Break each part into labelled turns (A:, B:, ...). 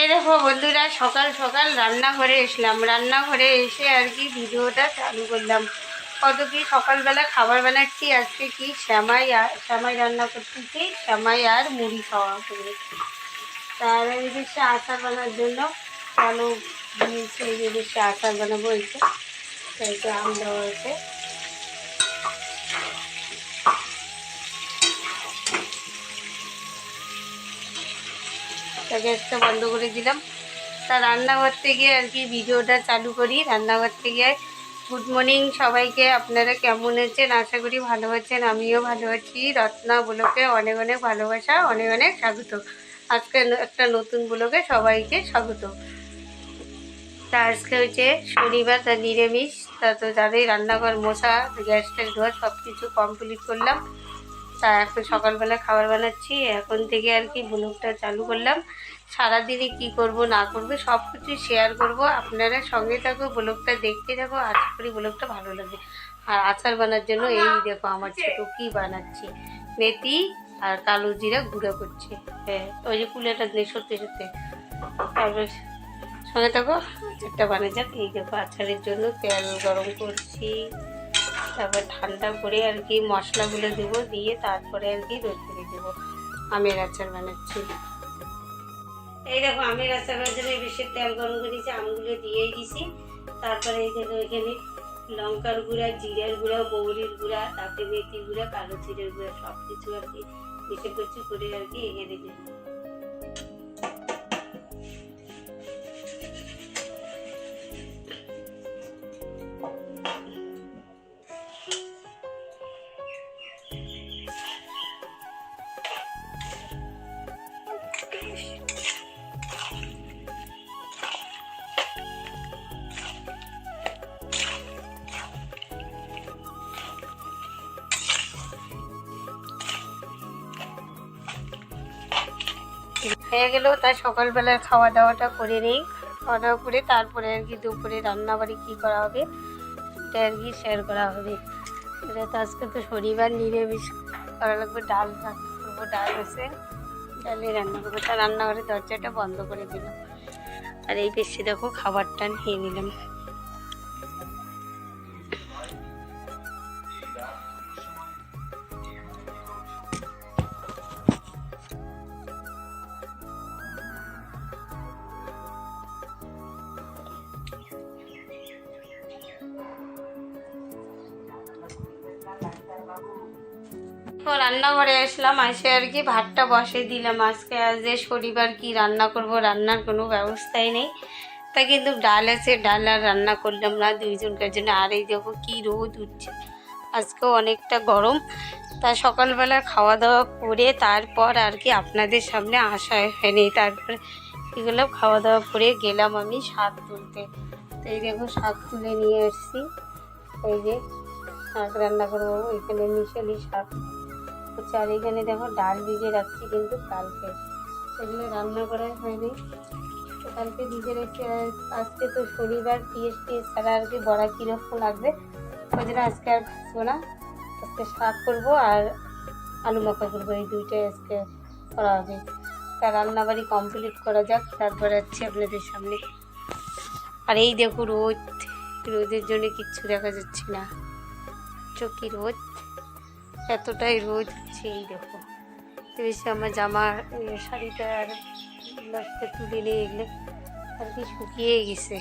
A: এই দেখো বন্ধুরা, সকাল সকাল রান্নাঘরে এসলাম। রান্নাঘরে এসে আর কি ভিডিওটা চালু করলাম। কত কি সকালবেলা খাবার বানাচ্ছি, আজকে কি শ্যামাই আর শ্যামাই রান্না করতেছি, শ্যামাই আর মুড়ি খাওয়া করে তার এদিকে আচার বানার জন্য আলু দিয়েছি, এই এদিকে আচার বানাবো হয়েছে তাইতে আম দেওয়া হয়েছে। তা গ্যাসটা বন্ধ করে দিলাম। তা রান্নাঘর থেকে আর কি ভিডিওটা চালু করি। রান্নাঘর থেকে গুড মর্নিং সবাইকে। আপনারা কেমন আছেন? আশা করি ভালো আছেন। আমিও ভালো আছি। রত্না ব্লকে অনেক অনেক ভালোবাসা, অনেক অনেক স্বাগত। আজকে একটা নতুন ব্লকে সবাইকে স্বাগত। তা আজকে হচ্ছে শনিবার, তা নিরামিষ। তা তো যাদের রান্নাঘর মশা গ্যাস ট্যাস ধোয়া সব কিছু কমপ্লিট করলাম। তা এখন সকালবেলা খাবার বানাচ্ছি। এখন থেকে আর কি ব্লগটা চালু করলাম। সারাদিনে কি করব, না করব সব কিছু শেয়ার করব। আপনারা সঙ্গে থাকো, ব্লগটা দেখতে থাকো। আশা করি ব্লগটা ভালো লাগবে। আর আচার বানার জন্য এই দেখো আমার ছোট কি বানাচ্ছি। মেথি আর কালো জিরা গুঁড়া করছে। হ্যাঁ ওই যে কুলেটা নেই সত্যি সত্যি। তারপর সঙ্গে থাকো, আচারটা বানিয়ে যাক। এই দেখো আচারের জন্য তেল গরম করছি। তারপর ঠান্ডা করে আর কি মশলাগুলো দেবো, দিয়ে তারপরে আর কি রোদ করে দেবো। আমের আচার বানাচ্ছি। এই দেখো, আমের আচার জন্য বেশি তেল গরম করেছি আমগুলো দিয়েই দিছি। তারপরে এই দেখো, এখানে লঙ্কার গুঁড়া, জিরার গুঁড়া মৌরির গুঁড়া, তারপরে মেথি গুঁড়া, কালো জিরের গুঁড়া সব কিছু আর কি মিশে করছি করে আর কি এখানে দেবো হয়ে গেলেও তাই সকালবেলার খাওয়া দাওয়াটা করে নিই। খাওয়া দাওয়া করে তারপরে আর কি দুপুরে রান্নাবাড়ি কী করা হবে, সেটা আর কি শেয়ার করা হবে। এটা তো আজকে তো শনিবার, নিরামিষ। করা লাগবে ডাল করব, ডাল আছে। ডালে রান্না করব। তা রান্নাঘরের দরজাটা বন্ধ করে দিলাম। আর এই বেশি দেখো খাবারটা নিয়ে নিলাম। তো রান্নাঘরে আসলাম, আসে আর কি ভাতটা বসে দিলাম। আজকে আজ শনিবার কি রান্না করব, রান্নার কোনো ব্যবস্থাই নেই। তা কিন্তু ডাল আছে, ডাল আর রান্না করলাম না দুইজনকার জন্য আর এই দেখো কী রোদ উঠছে। আজকেও অনেকটা গরম। তা সকালবেলা খাওয়া দাওয়া করে তারপর আর কি আপনাদের সামনে আসা হয়নি। তারপরে কী করলাম খাওয়া দাওয়া করে গেলাম আমি শাক তুলতে। তো এই দেখো শাক তুলে নিয়ে এসছি এই যে শাক রান্না করব এখানে মিশালি শাক। হচ্ছে আর এখানে দেখো ডাল ভিজে রাখছি কিন্তু কালকে। সেগুলো রান্না করা হয়নি। তো কালকে ভিজে রেখে আজকে তো শনিবার পিএস টিএস ছাড়া আর কি বড়া কীরকম লাগবে? ওই জন্য আজকে আর ভাজবো না। আজকে শাক করব আর আলু মাখা করব। এই দুইটাই আজকে করা হবে। তা রান্নাবাড়ি কমপ্লিট করা যাক, তারপরে হচ্ছে আপনাদের সামনে। আর এই দেখো রোদ। রোদের জন্য কিচ্ছু দেখা যাচ্ছে না। চকি রোদ। এতটাই রোদ হচ্ছে দেখো। বেশি আমার জামা শাড়িটা আর ব্লাউজটা তুলে নিয়ে এগুলো আর কি শুকিয়ে গেছে।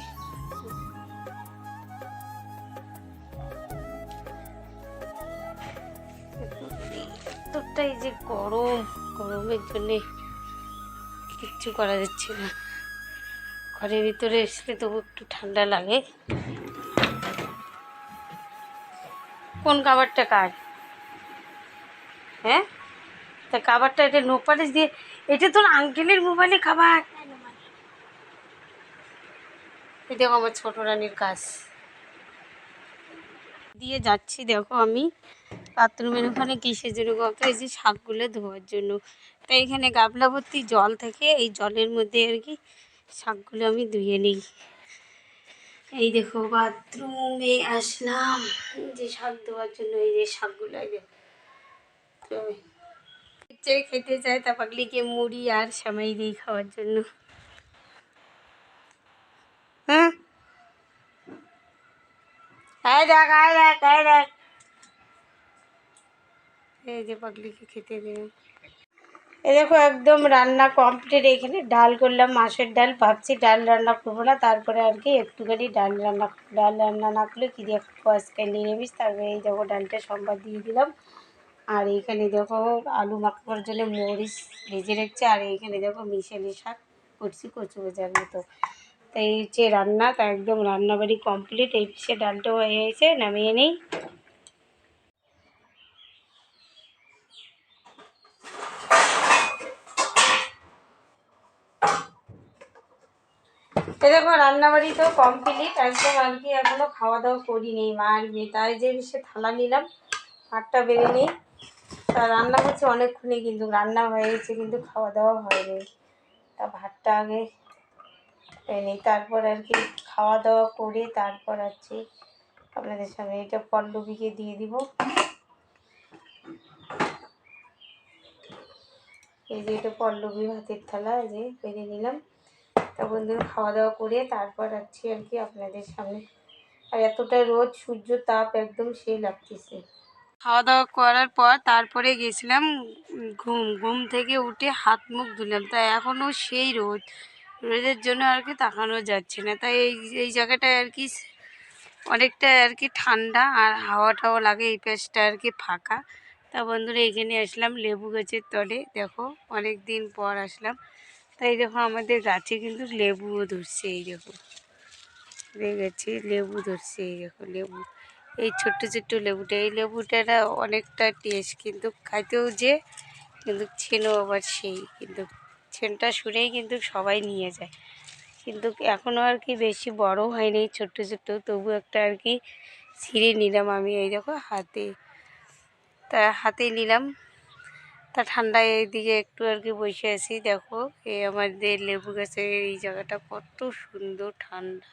A: এতটাই যে গরম, গরমের জন্যে কিচ্ছু করা যাচ্ছে না। ঘরের ভিতরে এসলে তবু একটু ঠান্ডা লাগে। কোন খাবারটা কার? হ্যাঁ? তা খাবারটা এটা নো পালিশ দিয়ে এটা তোর আঙ্কেলের মোবাইলে খাবার। এই দেখো আমার ছোট রানীর কাজ। দিয়ে যাচ্ছি দেখো আমি। বাথরুমের ওখানে কিসের জন্য গত এই যে শাকগুলো ধোয়ার জন্য। তাই এখানে গাবলা ভর্তি জল থেকে। এই জলের মধ্যে আর কি শাকগুলো আমি ধুয়ে নিই। এই দেখো বাথরুমে আসলাম। যে শাক ধোয়ার জন্য এই যে শাকগুলো দেখো। তো খেতে চায় তা পাগলিকে মুড়ি আর সামাই দিই খাওয়ার জন্য। আয় আয় আয় এই যে খেতে দেখো, একদম রান্না কমপ্লিট এখানে ডাল করলাম, মাছের ডাল। ভাবছি ডাল রান্না করব না, তারপরে আর কি একটুখানি ডাল রান্না ডাল রান্না না করলে কী দিয়ে আজকে নিরামিষ? তারপরে এই দেখো, ডালটা সম্বাদ দিয়ে দিলাম। আর এইখানে দেখো আলু মাখানোর জন্য মরিচ ভেজে রেখেছে, আর এইখানে দেখো মিশালি শাক করছি কচু ভেজার মতো। তাই হচ্ছে রান্না, তা একদম রান্নাবাড়ি কমপ্লিট এই পিসে ডালটাও হয়ে গেছে, নামিয়ে নিই। এ দেখো রান্নাবাড়ি তো কমপ্লিট একদম আর কি এখনও খাওয়া দাওয়া করিনি। মা আর মেয়ে, তাই যে সে থালা নিলাম, ভাতটা বেড়ে নিই। রান্না করছে অনেকক্ষণই কিন্তু, রান্না হয়ে গেছে কিন্তু খাওয়া দাওয়া হয়নি। তা ভাতটা আগে নিই তারপর আর কি খাওয়া দাওয়া করে তারপর আছে আপনাদের সামনে এটা পল্লবীকে দিয়ে দিব। এই যে এটা পল্লবী ভাতের থালা, এই যে বেড়ে নিলাম। তা বন্ধুরা খাওয়া দাওয়া করে তারপর আছি আর কি আপনাদের সামনে। আর এতটা রোদ, সূর্য তাপ একদম সেই লাগতেছে। খাওয়া দাওয়া করার পর তারপরে গেছিলাম, ঘুম ঘুম থেকে উঠে হাত মুখ ধুলাম। তাই এখনও সেই রোদ। রোদের জন্য আর কি তাকানো যাচ্ছে না। তাই এই এই জায়গাটায় আর কি অনেকটা আর কি ঠান্ডা আর হাওয়া টাওয়া লাগে এই পাশটা আর কি ফাঁকা। তা বন্ধুরা এখানে আসলাম লেবু গাছের তলে। দেখো অনেক দিন পর আসলাম। তাই দেখো আমাদের গাছে কিন্তু লেবুও ধরছে, এই দেখো গাছে, লেবু ধরছে, এই দেখো লেবু। এই ছোট্ট ছোট্ট লেবুটা। এই লেবুটা না অনেকটা টেস্ট, কিন্তু খাইতেও যে, কিন্তু ছেনও আবার সেই, কিন্তু ছেনটা শুনেই কিন্তু সবাই নিয়ে যায়। কিন্তু এখনও আর কি বেশি বড় হয়নি, ছোট্ট ছোট্ট, তবু একটা আর কি ছিঁড়ে নিলাম আমি এই দেখো হাতে। তা হাতে নিলাম। তা ঠান্ডায় এইদিকে একটু আর কি বসে আছি, দেখো এই আমাদের লেবু গাছের এই জায়গাটা কত সুন্দর ঠান্ডা।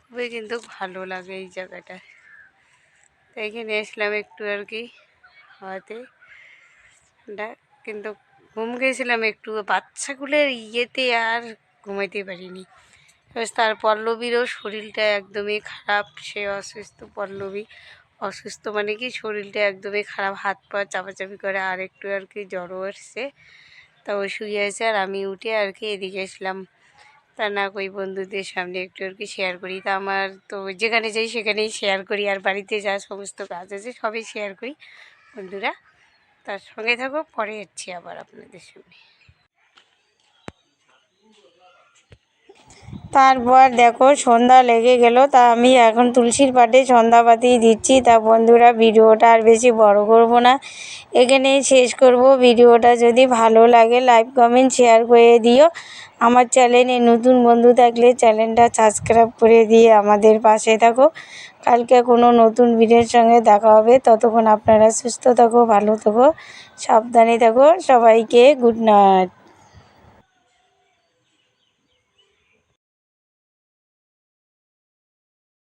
A: খুবই কিন্তু ভালো লাগে এই জায়গাটা। এখানে এসলাম একটু আর কি হাওয়াতে। কিন্তু ঘুম গেছিলাম একটু, বাচ্চাগুলোর ইয়েতে আর ঘুমাইতে পারিনি। তার পল্লবীরও শরীরটা একদমই খারাপ, সে অসুস্থ, পল্লবী অসুস্থ মানে কি শরীরটা একদমই খারাপ, হাত পা চাপাচাপি করে আর একটু আর কি জ্বরও আসছে। তা ও শুয়ে আছে আর আমি উঠে আর কি এদিকে এসলাম তা না কই বন্ধুদের সামনে একটু আর কি শেয়ার করি। তা আমার তো যেখানে যাই সেখানেই শেয়ার করি আর বাড়িতে যা সমস্ত কাজ আছে সবই শেয়ার করি বন্ধুরা। তার সঙ্গে থাকো, পরে যাচ্ছি আবার আপনাদের সামনে। তারপর দেখো সন্ধ্যা লেগে গেল, তা আমি এখন তুলসীর পাটে সন্ধ্যাবাতি দিচ্ছি। তা বন্ধুরা, ভিডিওটা আর বেশি বড় করব না। এখানেই শেষ করব। ভিডিওটা যদি ভালো লাগে, লাইক, কমেন্ট, শেয়ার করে দিও। আমার চ্যানেলে নতুন বন্ধু থাকলে চ্যানেলটা সাবস্ক্রাইব করে দিয়ে আমাদের পাশে থাকো। কালকে কোনো নতুন ভিডিওর সঙ্গে দেখা হবে। ততক্ষণ আপনারা সুস্থ থাকো, ভালো থাকো, সাবধানে থাকো। সবাইকে গুড নাইট।